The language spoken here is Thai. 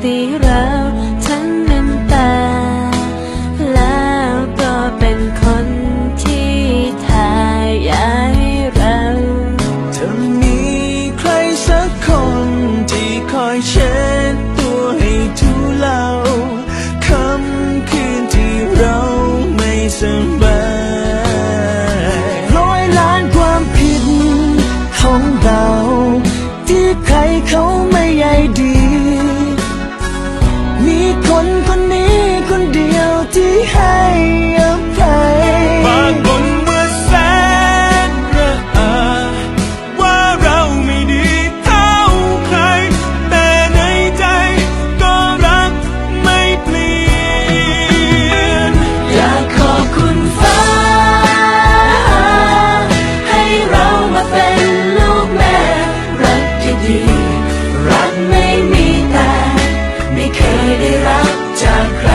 tirar บางบนเมื่อแสนระอาว่าเราไม่ดีเท่าใคร แต่ในใจก็รักไม่เปลี่ยน อยากขอบคุณฟ้า ให้เรามาเป็นลูกแม่ รักที่ดี รักไม่มีแต่ ไม่เคยได้รักจากใคร